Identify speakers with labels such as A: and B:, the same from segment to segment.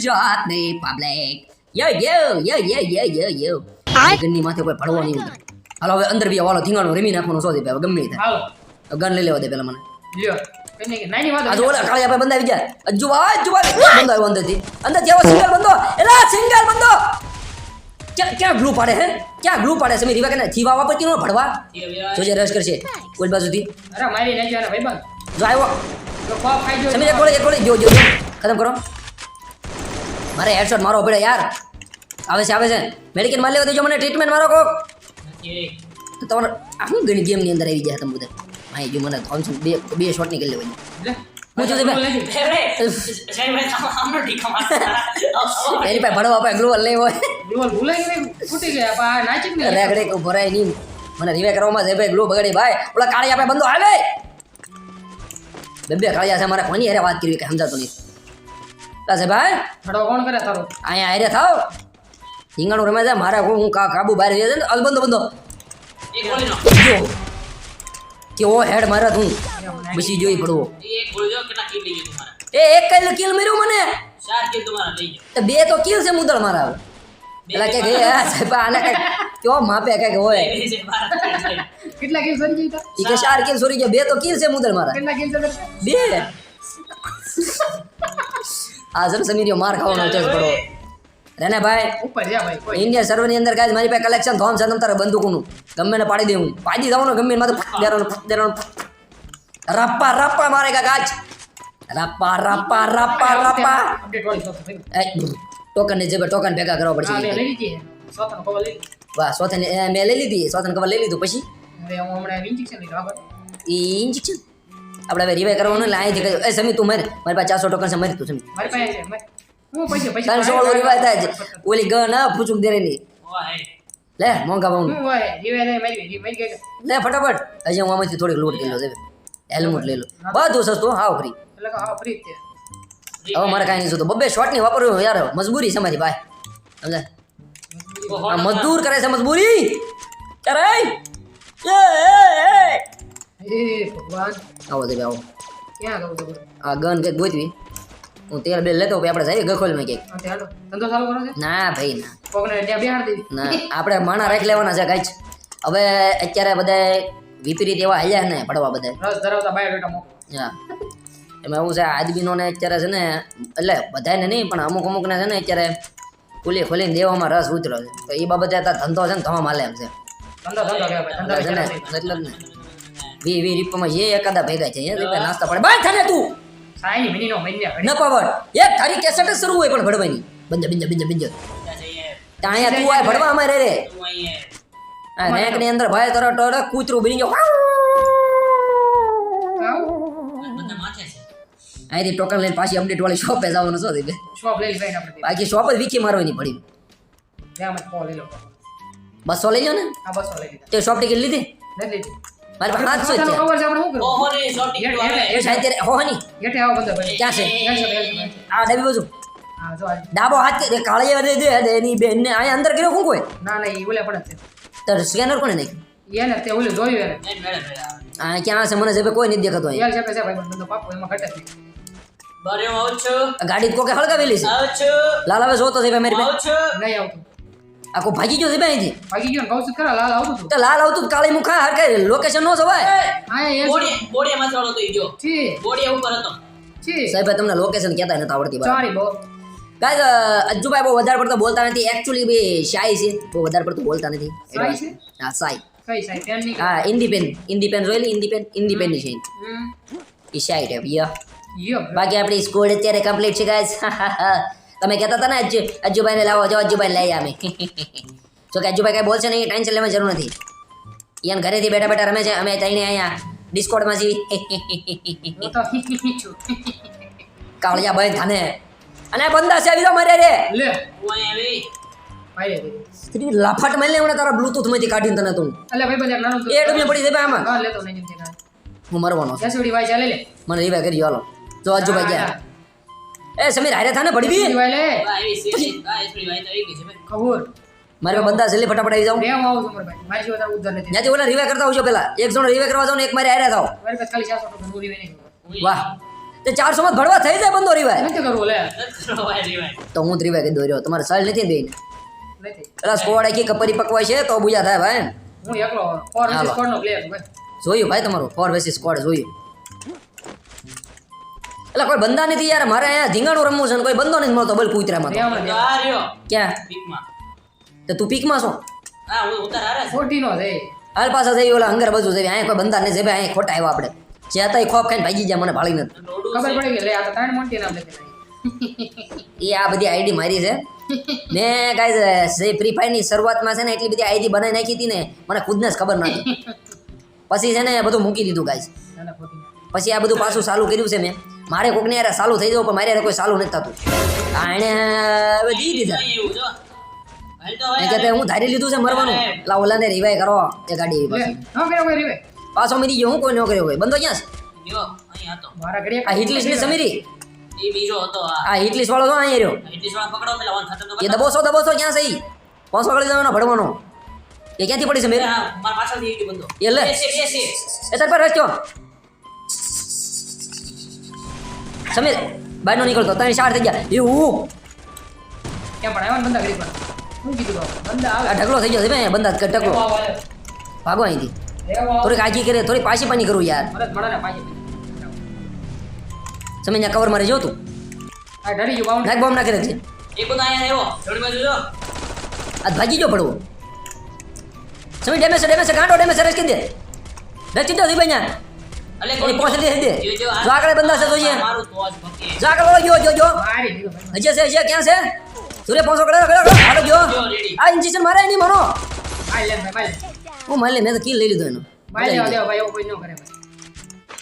A: ગુજરાતની પબ્લિક યો યો યો યો યો યો યો ગનની માથે કોઈ પડવો નહીં ઉતરે. હાલો હવે અંદર બી વાળો થીંગાણો રમી નાખવાનો શોધી હવે ગમે તે.
B: હાલો.
A: ગન લઈ લેવા દે પેલા મને.
B: લ્યો. કઈ નહીં નાની વાત
A: આ જો ઓલા કાળિયા ભાઈ બંધાવી ગયા. અજ્જુ આ અજ્જુ ભાઈ અંદરથી. અંદર જેવો સિંગલ બંધો. એલા સિંગલ બંધો. ક્યાં ક્યાં ગ્લુ પાડે હે? ક્યાં ગ્લુ પાડે સમી રીવા કે જીવા વાપરતી નો ભડવા? જોજે કરશે. કોઈ બાજુથી.
B: અરે મારી નાખી આના ભાઈબંધ.
A: જો આવ્યો
B: તો કોપ ખાઈ જો
A: સમીર એક ગોળી એક ગોળી. જો જો જો. ખતમ કરો. મારે હેડશોટ મારો પડે યાર. આવે છે આવે છે. મેડિકલ માર લેવા દેજો મને ટ્રીટમેન્ટ મારો કોક. તો તમારે આ શું ઘણી ગેમની અંદર આવી ગયા તમે બધા. હા જો મને થોમસન બે બે શોટ નીકળી લેવાની.
B: લે.
A: હું જો
B: બોલ
A: ભાઈ.
B: નથી.
A: એની પાસે ભણવા પાસે ગ્લોવલ લેવો હોય.
B: બોલ ભૂલાઈ ગઈ ફૂટી ગયા પા નાચી જ નહીં
A: રેગડે કો ભરાય નહીં. મને રીવે કરવામાં છે ભાઈ ગ્લો બગાડી ભાઈ. ઓલા કાળિયા પાસે બંધો હાલે બે બે કાળિયા છે મારે કોની હારે વાત કરવી કે સમજાતું નહીં. છે ભાઈ?
B: થડો કોણ કરે તારો?
A: અહીંયા હારે થાવ. રીંગણું રમે છે મારે હું કાબુ બહાર રહે છે ને અલ બંધો બંધો. જો. કેવો હેડ મારા તું. બસી જોઈ પડવો. એ એક કઈ કિલ માર્યું મને. બે તો કિલ છે મુદળ મારા પેલા કે કે સાહેબ આને કઈ કેવો માપે કઈ હોય.
B: કેટલા કિલ સરી તા?
A: ઈ કે ચાર કિલ સોરી ગયા બે તો કિલ છે મુદળ મારા.
B: કેટલા કિલ સરી
A: બે? આ જન સમીરિયો માર ખાવાનો છે પડો રેને ભાઈ
B: ઉપર જા ભાઈ
A: ઇન્ડિયા સર્વની અંદર ગાય મારી પાસે કલેક્શન થોમ છે તમ તારે બંદૂકનું. ગમે ને પાડી દેવું. પાડી દઉં ને ગમે માથે ફટ દેવાનું ફટ દેવાનું રપ્પા રપ્પા મારેગા ગાચ રપ્પા રપ્પા રપ્પા રપ્પા. એ ટોકન ને જબર ટોકન ભેગા કરવા પડશે.
B: લઈ લીધી સોતન કવર લઈ
A: વાહ સોતન મેં લઈ લીધી. સોતન કવર લઈ લીધું. પછી?
B: હવે હું હમણાં ઇન્જેક્શન લીધું
A: આગળ ઇન્જેક્શન આપણે હવે રિવાઈ કરવાનું અહીંથી કહ્યું એ સમી તું મર. મારી પાસે ચારસો ટોકન છે મરી તું સમી.
B: મારી પાસે છે મેં- હું
A: પછી પછી રિવાઈ થાય છે? ઓલી ગન આ ફૂચુક દે ની લે મોંઘા
B: મારી મારી ગઈ.
A: લે ફટાફટ. હજી હું આમાંથી થોડીક લૂટ કરી લો. હેલ્મેટ લઈ લો. બધું સસ્તું હાવ ફ્રી
B: એટલે કે ફ્રી છે.
A: હવે મારે કાંઈ નહીં જોતું બબ્બે શોર્ટની વાપરવું યાર મજબૂરી છે મારી ભાઈ. સમજે? મજદૂર કરે છે મજબૂરી. કરે એ
B: ભગવાન.
A: આવો દે આવો
B: ક્યાં આવો
A: આ ગન કે ગોતવી. હું તેલ બે લેતો આપણે જઈએ ગખોલમાં
B: કે તે ધંધો ચાલુ કરો છે?
A: ના ભાઈ ના.
B: કોકને ત્યાં બેહાડ દે.
A: ના આપણે માણા રાખી લેવાના છે કાઈ હવે અત્યારે બધા વિપરીત એવા હાલ્યા ને પડવા બધા
B: રસ ધરાવતા બાયોડેટા મોકલો
A: હા. એમાં એવું છે આદમીનોને અત્યારે છે ને એટલે બધાને નહીં પણ અમુક અમુકને છે ને અત્યારે ખુલી ખોલીને દેવામાં રસ ઉતરો છે. તો એ બાબતે ધંધો છે ને તમામ માલે એમ છે.
B: ધંધો ધંધો
A: ને એટલે જ ને. વી વી રીપમાં જે એકાદા ભેગા છે નાસ્તા પડે. બાય થાને તું.
B: સાઈ મિનિનો મહિને
A: ન પાવડ એક તારી કેસેટ શરૂ હોય પણ ભડવાની. બંજા બંજા બંજા બંજા ત્યાં તું આય ભડવા અમારે રે. આ નેકની અંદર ભાઈ તરત કૂતરું બની ગયો. અહીંથી ટોકન લઈને પાછી અપડેટ વાળી શોપે જવાનું
B: શોપ લઈ આપણે
A: બાકી શોપ જ વીખી મારવાની પડી.
B: ત્યાં કોલ લઈ લો.
A: બસો લઈ લો ને.
B: આ બસો લઈ લીધા.
A: તે શોપ ટિકિટ લીધી. મારી પાંચસો જ છે
B: cover છે આપણે શું કરવું? હેઠે-
A: એ
B: હેઠે-
A: સાહિત્ય હો
B: હેઠે. આવો બંધો ભાઈ.
A: ક્યાં છે? આ ડબી બાજુ.
B: જો.
A: ડાબો હાથ કે કાળી વાળી દે દે એની બેન ને અહીંયા અંદર કર્યો શું કોઈ?
B: ના ના એ ઓલે પડે
A: તો સ્કેનર કોને નાખ્યું?
B: એને તે ઓલે જોયું એને.
A: આ ક્યાં છે મને છે કોઈ નથી દેખાતો અહીંયા.
B: યાર છે છે ભાઈ બંધો પાપો એમાં ઘટે બારે નહીં
A: છું. ગાડી કોકે હળગાવેલી છે? લાલ હવે જોતો છે ભાઈ મારી બેન.
B: નહીં આવતું.
A: આખો ભાગી ગયો છે ભાઈ અહીંથી
B: ભાગી ગયો કૌશિક ખરા લાલ આવતું હતું.
A: તો લાલ આવતું કાળી મુખા હરકે લોકેશન નો જવાય
B: હા એ છે. છે.
A: સાહેબ તમને લોકેશન કહેતા નતા આવડતી બરાબર
B: સોરી બો.
A: ગાઈઝ અજ્જુભાઈ બહુ વધારે પડતો બોલતા નથી. એકચ્યુઅલી બી શાય છે. બહુ વધારે પડતો બોલતા નથી.
B: શાય છે?
A: હા સાય
B: કઈ સાઈ પેનની
A: હા ઇન્ડિપેન્ડ ઇન્ડિપેન્ડ જોયેલી ઇન્ડિપેન્ડ ઇન્ડિપેન્ડ છે.
B: હમ.
A: એ શાય ટાઈપ યા.
B: યો
A: બાકી આપણી સ્કોડ અત્યારે કમ્પ્લીટ છે ગાઈસ તમે કહેતા હતા ને અજ્જુ અજ્જુભાઈને લાવો જો અજ્જુભાઈ લઈ અમે જો કે અજ્જુભાઈ કાંઈ બોલશે નહીં ટેન્શન લેવાની જરૂર નથી. યાન ઘરેથી બેઠા બેઠા રમે છે અમે તઈને અહીંયા ડિસ્કોડમાં જીવી કાળિયા ભાઈ થાને અને બંદા છે આવી મરે રે.
B: લે.
A: સ્ત્રી લાફાટ મારી લે હમણાં તારા બ્લૂટૂથમાંથી કાઢીને તને તું.
B: અલે ભાઈ બંધ નાનું
A: એ ડબલે પડી જાય આમાં.
B: હા લેતો નહીં
A: હું મરવાનો છે.
B: સુડી ભાઈ ચાલે લે.
A: મને રીવા કરી હાલો. જો ભાઈ ગયા. એ સમીર હારે થાને પડી બી
B: જસુડી ભાઈ. લે ખબર.
A: મારે બંદા જલ્દી ફટાફટ આવી જાઉં.
B: રેમ આવું છું ભાઈ. મારી સિવાય તારું ઉદ્ધાર નથી.
A: ત્યાંથી ઓલા રિવે કરતા આવજો પેલા. એક જણ રિવે કરવા જાવ ને એક મારે હારે થાવ
B: મારે બસ ખાલી ચારસો ટકા રિવે નહીં
A: વાહ. તે 400 માં ભરવા થઈ જાય બંધો રીવાય
B: નથી કરવું લે.
A: તો હું જ કરી દોર્યો રહ્યો. તમારે સળ નથી બેન.
B: નથી.
A: પેલા સ્કોડ આખી કે પરિપક્વ છે તો બુજા થાય ભાઈ.
B: હું એકલો ફોર
A: હાલો.
B: સ્કોડ નો પ્લેયર ભાઈ.
A: જોયું ભાઈ તમારું. ફોર વેસી સ્કોડ જોયું. એટલે કોઈ બંદા નથી યાર મારે અહીંયા ધીંગાણું રમવું છે ને કોઈ બંદો નથી મળતો બોલ કૂતરામાં ક્યાં?
C: પીકમાં.
A: તો તું પીકમાં છો? હાલ પાછા થઈ ઓલા અંગર બાજુ જઈ અહીંયા કોઈ બંદા નહીં છે અહીંયા ખોટા આવ્યા આપણે. જ્યાં ત્યાં એ ખોપ ખાઈને ભાગી ગયા મને ભાળી નથી.
B: ખબર પડી ગઈ લે આ ત્રણ મોટી નામ
A: એ આ બધી આઈડી મારી છે. મેં કાંઈ જે ફ્રી ફાયરની શરૂઆતમાં છે ને એટલી બધી આઈડી બનાવી નાખી હતી ને મને ખુદને જ ખબર નથી પછી છે ને બધું મૂકી દીધું
B: કાંઈ
A: પછી આ બધું પાછું ચાલુ કર્યું છે મેં. મારે કોકને યાર ચાલુ થઈ જવું પણ મારે યાર કોઈ ચાલુ નથી થતું. આ એણે હવે દી દીધા. હું ધારી લીધું છે મરવાનું. લા ઓલાને રિવાય કરો એ ગાડી પાછી.
B: ન કર્યો કોઈ રીવે
A: પાછો મરી ગયો હું કોઈ ન કર્યો કોઈ? બંધો ક્યાં છે?
C: જો, અહીં હતો.
B: મારા ઘડિયા
A: આ હિટલિસ્ટની સમીરી?
C: એ બીજો હતો આ.
A: હિટલીસ હિટલિસ્ટ વાળો તો અહીંયા રહ્યો.
C: પકડો
A: એ દબોસો દબોસો ક્યાં છે ઈ? પાંચસો ગળી દેવાનો ભડવાનો એ ક્યાંથી પડી છે મેરી?
C: બંદો.
A: એ તાર પર રસ્તો સમીર બહાર નો નીકળતો ત્રણ શાર થઈ ગયા. એવું.
B: ક્યાં પણ આવ્યા બંદા શું કીધું બંદા આવે.
A: ઢગલો થઈ ગયો છે ભાઈ બંધા ઢગલો. ભાગો અહીંથી. થોડીક આગી કરે થોડી પાછી પાની કરું યાર.
B: ને
A: સમીર ત્યાં કવર મારે જો તું. બોમ્બ નાખી
C: બંદો આવ્યો. જોડી બાજુ જો.
A: આ ભાગી ગયો પડવો. સમીર ડેમેજ છે ડેમેજ છે ગાંડો ડેમેજ છે રસ કરી દે. કરી દો ભાઈ
C: અલે,
A: એ પહોંચી દે.
C: જો, જો, આ-
A: જો આગળ બંદા છે જોઈએ
C: મારું તો જ ભકે.
A: જો આગળ વાળો ગયો જો જો
B: મારી દીધો ભાઈ
A: હજી છે હજી ક્યાં છે? સૂર્ય પાંચસો કડે કડે હાલો જો
C: જો,
A: આ ઇન્જેક્શન મારે નહીં મારો. હું મારી લે મેં તો કિલ લઈ લીધો એનો.
B: મારી લેવા ભાઈ એવું કોઈ ન કરે ભાઈ.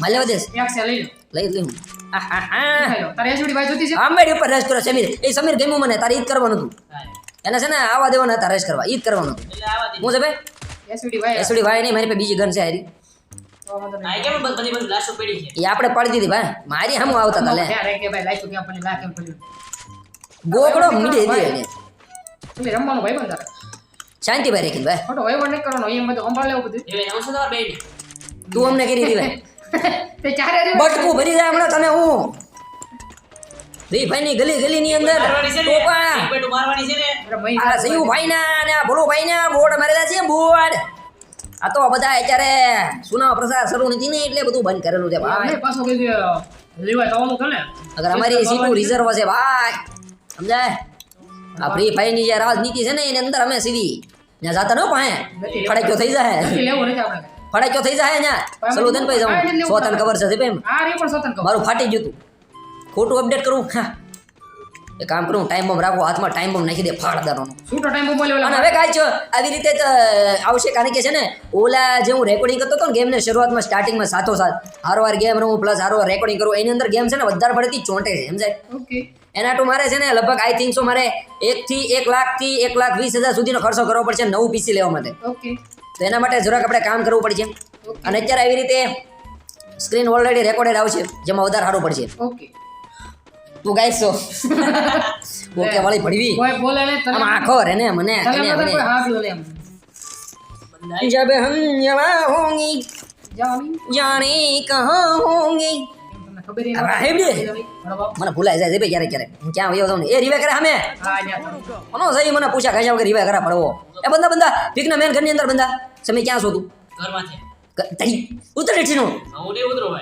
A: મારી લેવા દેશ.
B: લઈ
A: લઈ લઈ હું. આ હા હા
B: ખાઈ લો તારે એસડી ભાઈ જોતી છે?
A: આંબેડી ઉપર રેસ કરો સમીર. એ સમીર ગમ્યું મને તારે ઈદ કરવાનું હતું. એને છે ને આવા દેવાના હતા રેસ કરવા. ઈદ કરવાનું હતું.
C: એટલે
A: હું છે ભાઈ?
B: એસડી ભાઈ.
A: એસડી ભાઈ નહીં મારી પાસે બીજી ગન છે હારી.
C: આ કેમ બધી બાજુ લાશો પડી છે.
A: એ આપણે પાડી દીધી ભાઈ. મારી હમ આવતા લે.
B: ભાઈ પડી લા કેમ પડ્યું.
A: ગોગડો મીડી દે. એને
B: તમે રમવાનું ભાઈ બંધ
A: શાંતિ ભાઈ રેખી ભાઈ.
B: ખોટો વહીવટ નહીં કરવાનો એમ બધું સંભાળ લેવું બધું.
C: એ નવસો તમારે બેયને.
A: તું અમને કરી દીધી ભાઈ.
B: તે ચારે રે
A: બટકું ભરી જાય હમણાં તને હું. ભાઈની ભાઈ ની ગલી ગલી ની? અંદર ટોપા
C: મારવાની છે ને?
A: આ સયું ભાઈ ના ને ભોળો ભાઈ ના બોર્ડ મારેલા છે બોર્ડ આ તો બધા અત્યારે સુનાવ પ્રસાર શરૂ નથી ને એટલે બધું બંધ કરેલું છે ભાઈ.
B: પાછો કઈ લેવાય તો કરે ને.
A: અગર અમારી સીટું રિઝર્વ છે ભાઈ. સમજાય? આ ફ્રી ફાયરની જે રાજનીતિ છે ને એની અંદર અમે સીધી. ત્યાં જાતા ન પાહે. ફડાક્યો થઈ જાય ફડાક્યો થઈ જાય ત્યાં.
B: સલુદન ભાઈ
A: જાઉં.
B: લેવું
A: ખબર છે ભાઈ મારું ફાટી ગયું તું ખોટું અપડેટ કરું. હા. એ કામ કરું ટાઈમ બોમ્બ રાખો હાથમાં ટાઈમ બોમ્બ નાખી દે ફાડ શું
B: તો ટાઈમ મોબાઈલ
A: અને હવે કાંઈ છો આવી રીતે તો આવશે કારણ કે છે ને ઓલા જે હું રેકોર્ડિંગ કરતો હતો ને ગેમને શરૂઆતમાં સ્ટાર્ટિંગમાં સાથો સાથ હારવાર ગેમ રમું પ્લસ હારવાર રેકોર્ડિંગ કરું એની અંદર ગેમ છે ને વધારે પડતી ચોંટે છે સમજાય?
B: ઓકે
A: એના ટુ મારે છે ને લગભગ આઈ થિંક સો મારે એકથી એક લાખથી એક લાખ વીસ હજાર સુધીનો ખર્ચો કરવો પડશે નવું પીસી લેવા માટે.
B: ઓકે
A: તો એના માટે જરાક આપણે કામ કરવું પડશે. અને અત્યારે આવી રીતે સ્ક્રીન ઓલરેડી રેકોર્ડેડ આવશે જેમાં વધારે સારું પડશે.
B: ઓકે
A: તું ગાઈશો ઓકે વાળી ભડવી. આમ આખો રે ને મને
B: તને જબ હમ
A: જવા
B: હોંગી.
A: જાણે?
B: કહા હોંગી.
A: મને ભૂલાય જાય ભાઈ ક્યારેક ક્યારેક. ક્યાં આવ્યો એ રીવે કરે અમે કોનો મને પૂછા ખાઈ વગર રીવે કરા પડવો? એ બંદા બંદા ભીખના મેન ઘરની અંદર બંદા તમે ક્યાં છો તું? ઉતરે
C: છે નું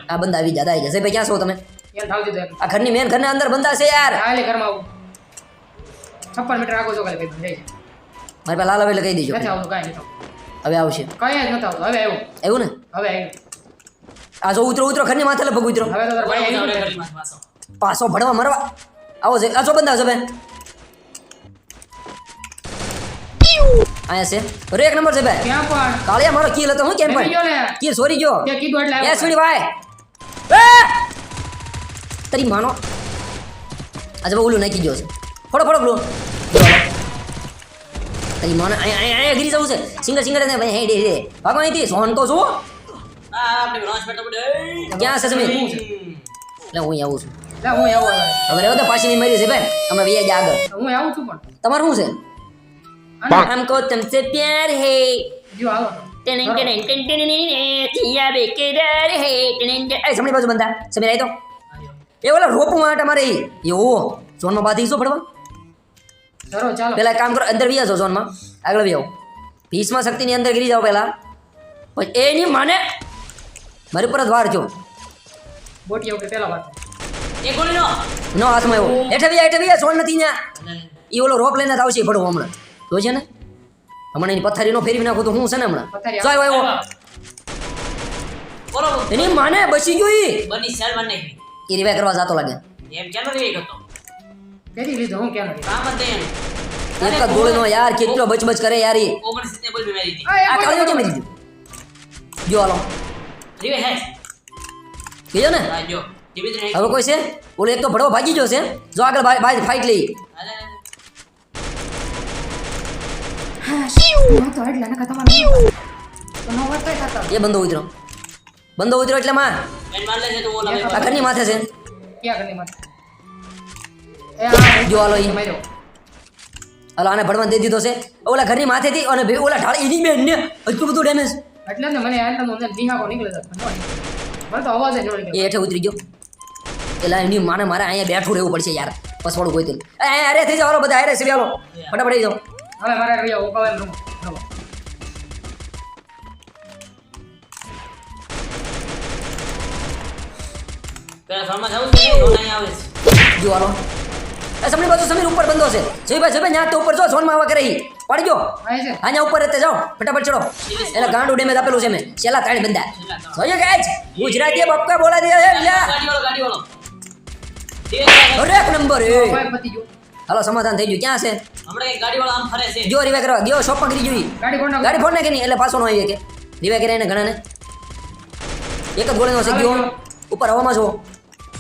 A: આ બંદા આવી જશે ભાઈ ક્યાં છો તમે? આ ઘરની મેન ઘરના અંદર બંધા છે યાર.
B: હાલે ઘરમાં આવું. છપ્પન મીટર આગળ જો કાલે ભાઈ રહી જાય.
A: મારી પાસે લાલ એટલે કહી દેજો.
B: નથી આવતું કાંઈ નથી.
A: હવે આવશે.
B: કાંઈ જ નથી આવતું. હવે આવ્યું.
A: એવું ને?
B: હવે આવ્યું.
A: આ જો ઉતરો ઉતરો ઘરની માથે લગભગ ઉતરો.
B: હવે તો તારા ભાઈ
C: પાછો.
A: પાછો ભણવા મરવા. આવો છે. આ બંધા છે ભાઈ અહીંયા છે. અરે એક નંબર છે ભાઈ.
B: ક્યાં પણ?
A: કાળિયા મારો કિલ હતો હું કેમ પણ?
B: ને.
A: કિલ સોરી ગયો.
B: કીધું એટલે આવ્યો.
A: એ ભાઈ. એ! તરી માનો આજે ઓલું નાખી ગયો છે ફોડો ફોડો ગ્લો તરી માનો અહીંયા ગીરી જવું છે સિંગર સિંગર હે હે રે ભાગો અહીંથી સોન તો
C: શું
A: ક્યાં છે તમે એટલે હું આવું છું પાછી ની છે ભાઈ અમે વ્યાજ આગળ તમારું શું છે હમકો તમસે પ્યાર હે
B: જો આવો
A: ten ten ten ten ten ten ten ten એ ઓલા રોપું માટે મારે એ એવો ઝોનમાં બાધી શું પડવા.
B: ધરો ચાલો.
A: પેલા એક કામ કરો અંદર વ્યા જાઓ ઝોનમાં. આગળ વ્યાઓ આવો. ભીષ્મ શક્તિની અંદર ગીરી જાઓ પહેલા પછી એની માને મારી પર જ વાર જો
B: બોટી ઓકે પેલા વાત.
C: એ ગોળી
A: નો હાથમાં એવો. હેઠે વ્યા હેઠે વ્યા ઝોન નથી ત્યાં એ ઓલો રોપ લઈને જ આવશે પડવો હમણાં. જો છે ને? હમણાં એની પથારીનો ફેરવી નાખું તો હું છે ને હમણાં?
B: પથારી
A: જો આવ્યો એની માને બસી ગયો ઈ.
C: બની સેલ બન નાખી
A: ઈ રિવાય કરવા જાતો લાગે
C: એમ ચાલો રે કરતો
B: કેદી લીધો હું ક્યાં નથી
C: કામ જ નહીં
A: એક જ ગોળીનો યાર કેટલો બચબચ કરે યાર ઈ
C: ઓગણ સિત્તેર બોલ મારી હતી
B: આ
A: આ
B: એક
A: કાળીઓ કેમ લીધી જો હાલો
C: રીવે હે
A: કીધો ને
C: હા જો જીવિત રહી
A: હવે કોઈ છે ઓલો એક તો ભડવો ભાગી ગયો છે જો આગળ ભાઈ ભાઈ ફાઇટ લઈ
C: અરે
B: હું તો એટલે નકર તમારે તો નો વાત કઈ થતા
A: એ બંદો ઉતરો બંદો ઉતરો એટલે માં આ ઘરની માથે છે.
B: ક્યાં કરી માથે? એ આ
A: જો હાલો ઈ. હાલો આને ભણવા દઈ દીધો છે. ઓલા ઘરની માથેથી અને ઓલા ઢાળ એની બેન ને એટલું બધું ડેમેજ
B: એટલે ને મને આ તમને નિહાકો નીકળે છે. નીકળે. મને તો અવાજ જ
A: એ એઠે ઉતરી ગયો. એલા એની માને મારે અહીંયા બેઠું રહેવું પડશે યાર. પસવાડું કોઈ તેલ અરે થઈ જાવ બધા અરે હાલો. ફટાફટ આવી જાઓ.
B: હવે મારે રહ્યા ઉપાવે એમ
C: પેલા ફાર્મમાં જાવું છે તો નહીં આવે છે.
A: જો હાલો. એ સમીર બાજુ સમીર ઉપર બંધો છે. જયભાઈ જયભાઈ ત્યાં તો ઉપર જો ઝોનમાં આવા કરે ઈ. પાડી ગયો
B: છે.
A: ઉપર રહેતે જાઓ. ફટાફટ ચડો. એટલે ગાંડું ડેમેજ આપેલું છે મેં. છેલ્લા તાળી બંધા. જોઈએ ગાય ગુજરાતી બપકા બોલા દે હે લ્યા
C: ગાડી વાળો ગાડી. વાળો
A: અરે એક નંબર એ.
B: ભાઈ પતી ગયું.
A: હાલો સમાધાન થઈ ગયું. ક્યાં છે?
C: હમણાં એક ગાડી વાળો આમ ફરે છે.
A: જો રિવાય કરવા. ગયો શોપ કરી જોઈ
B: ગાડી ફોન
A: ગાડી ફોડ કે નહીં એટલે પાછો નો આવી કે રિવાય કરે એને ઘણાને. એક જ ગોળીનો છે ગયો. ઉપર હવામાં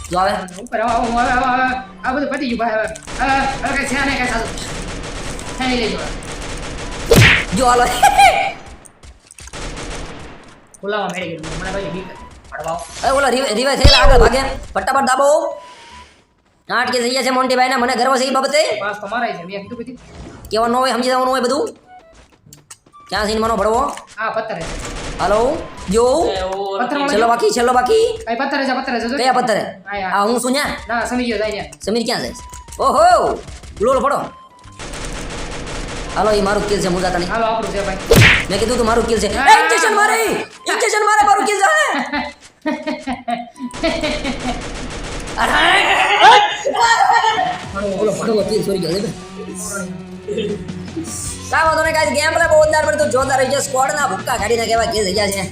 A: છો જો આવે
B: ઉપર આવો આવો આવે આવે આવે આ બધું પતી ગયું ભાઈ હવે હવે હવે કઈ છે નહીં કઈ સાચું થઈ લેજો
A: જો હાલો
B: ખુલ્લામાં મેળી ગયું મને ભાઈ બીક પડવાઓ
A: અરે ઓલા રિવાય રિવાય થયેલા આગળ ભાગે ફટાફટ દાબો આઠ કે થઈ ગયા છે મોન્ટી ને મને ગર્વ છે એ બાબતે
B: પાસ તો મારાય છે મેં કીધું કીધું
A: કેવાનું હોય સમજી જવાનું હોય બધું ક્યાં સિનેમાનો ભરવો?
B: હા પથ્થર છે.
A: હાલો જો?
B: પથ્થર
A: છેલ્લો બાકી છેલ્લો બાકી.
B: કઈ પથ્થર છે પથ્થર છે
A: કયા પથ્થર? આ હું શું ન્યા?
B: ના સમીર ગયો જાય
A: સમીર ક્યાં છે ઓહો! લોલ પડો હાલો એ મારું કિલ છે મુંજા તને
B: હાલો આપણું છે ભાઈ.
A: મેં કીધું તું મારું કિલ છે. ઇન્જેક્શન મારે! ઇન્જેક્શન મારે મારું કિલ છે અરે! ઓલો ભડવો કિલ સોરી ગયો છે કામ હતો ને કાંઈ ગેમ પ્લે બહુ જોરદાર પડતું જોરદાર રહી છે. સ્કોડ ના ભૂક્કા કાઢીને કેવા કિલ થઈ ગયા છે.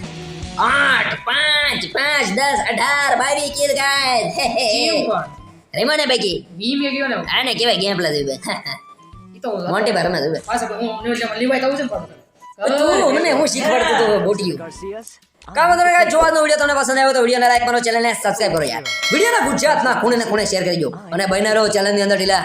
A: આઠ પાંચ પાંચ દસ અઢાર બાવીસ કિલ ગાય રેમાને પૈકી.
B: બી મે ગયો ને.
A: આને કેવાય ગેમ પ્લે
B: ઈ તો હું
A: મોન્ટી ભાઈ રમે જોઈ
B: પાછો હું ન્યૂઝમાં લીવાય તો છે પણ
A: તું મને હું શીખવાડતો તો બોટિયું કામ હતો કાંઈ જોવાનો વીડિયો તમને પસંદ આવ્યો તો વિડીયોને લાઈક કરો ચેનલને સબસ્ક્રાઇબ કરો યાર. વિડીયોના ગુજરાતના ખૂણે ને ખૂણે શેર કરી દો. અને બહેનો રહો ચેનલની અંદર ઢીલા.